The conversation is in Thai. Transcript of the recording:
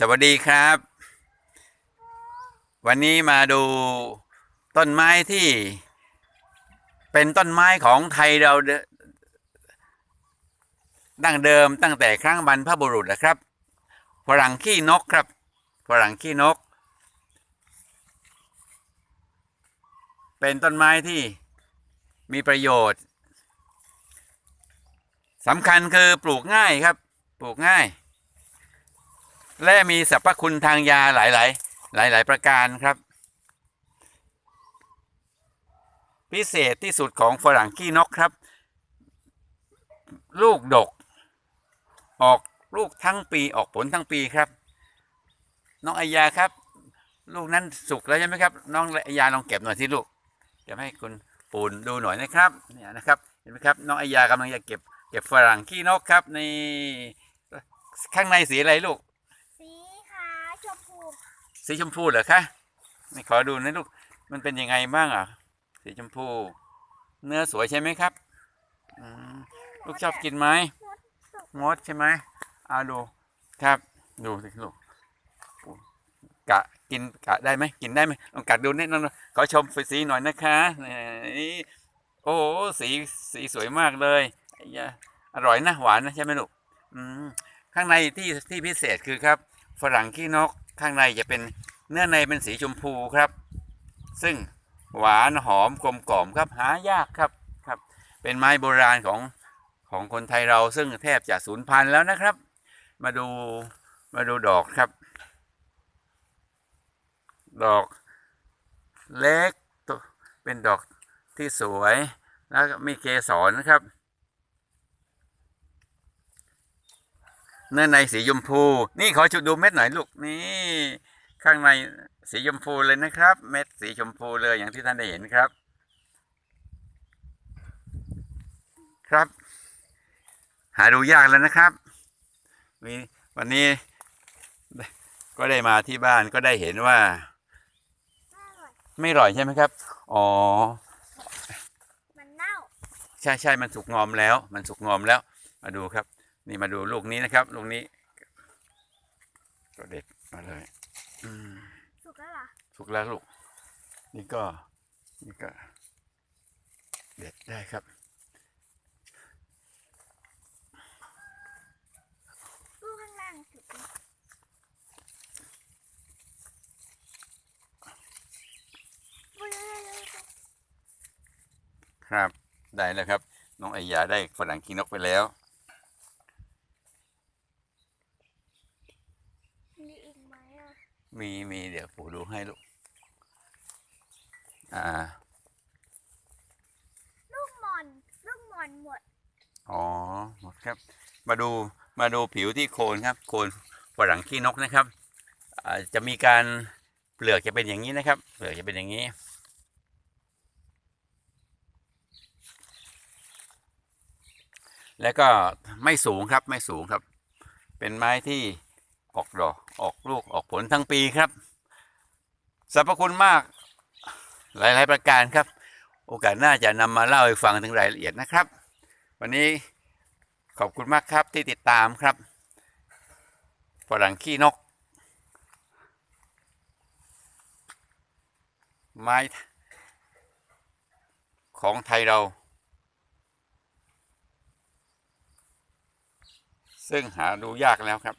สวัสดีครับ วันนี้มาดูต้นไม้ที่เป็นต้นไม้ของไทยเราดดั้งเดิมตั้งแต่ครั้งบรรพบุรุษนะครับฝรั่งขี้นกครับฝรั่งขี้นก เป็นต้นไม้ที่มีประโยชน์สำคัญคือปลูกง่ายครับ ปลูกง่าย และมีสรรพคุณทางยาหลายๆหลายๆประการครับ พิเศษที่สุดของฝรั่งขี้นกครับ ลูกดก ออกลูกทั้งปีออกผลทั้งปีครับ น้องอายาครับ ลูกนั้นสุกแล้วใช่ไหมครับ น้องอายาลองเก็บหน่อยสิลูกเก็บให้คุณปูนดูหน่อยนะครับเนี่ยนะครับเห็นไหมครับน้องอายากำลังจะเก็บเก็บฝรั่งขี้นกครับในข้างในสีอะไรลูก สีชมพูเหรอคะไม่ขอดูนะลูก มันเป็นยังไงบ้างอะ สีชมพู เนื้อสวยใช่ไหมครับลูกชอบกินไหมมดใช่ไหมเอาดู ครับ ดูสิลูกกะกินกะได้ไหมกินได้ไหมลองกัดดูนิดนึงขอชมสีหน่อยนะคะนี่โอ้สีสีสวยมากเลยอร่อยนะหวานนะใช่ไหมลูกข้างในที่ที่พิเศษคือครับ ฝรั่งขี้นก ข้างในจะเป็นเนื้อในเป็นสีชมพูครับ ซึ่งหวานหอมกลมกล่อมครับหายากครับครับ เป็นไม้โบราณของของคนไทยเราซึ่งแทบจะสูญพันธุ์แล้วนะครับ มาดูมาดูดอกครับ ดอกเล็กตัวเป็นดอกที่สวยแล้วมีเกสรนะครับ เนื้อในสีชมพู นี่ขอจุดดูเม็ดหน่อยลูกนี่ ข้างในสีชมพูเลยนะครับ เม็ดสีชมพูเลยอย่างที่ท่านได้เห็นครับ ครับ หาดูยากแล้วนะครับมีวันนี้ก็ได้มาที่บ้านก็ได้เห็นว่าไม่อร่อยไม่อร่อยใช่ไหมครับ อ๋อ มันเน่า ใช่ใช่มันสุกงอมแล้ว มันสุกงอมแล้ว มาดูครับ นี่มาดูลูกนี้นะครับ ลูกนี้ก็เด็ดมาเลยอืมสุกแล้วเหรอสุกแล้วลูก นี่ก็ นี่ก็ เด็ดได้ครับลูกข้างล่างสุกแล้วอุ๊ยครับ ได้แล้วครับ น้องไอยาได้ฝรั่งกินนกไปแล้ว มีอีกไหมอะ มีมีเดี๋ยวปู่ดูให้ลูก อ่า ลูกหมอน ลูกหมอนหมด อ๋อ หมดครับ มาดู มาดูผิวที่โคนครับ โคนฝรั่งขี้นกนะครับอ่าจะมีการเปลือกจะเป็นอย่างนี้นะครับ เปลือกจะเป็นอย่างนี้ แล้วก็ไม่สูงครับ ไม่สูงครับ เป็นไม้ที่ ออกดอกออกลูกออกผลทั้งปีครับสรรพคุณมาก หลายๆประการครับ โอกาสหน้าจะนำมาเล่าให้ฟังถึงรายละเอียดนะครับ วันนี้ขอบคุณมากครับที่ติดตามครับฝรั่งขี้นก ไม้ของไทยเรา ซึ่งหาดูยากแล้วครับ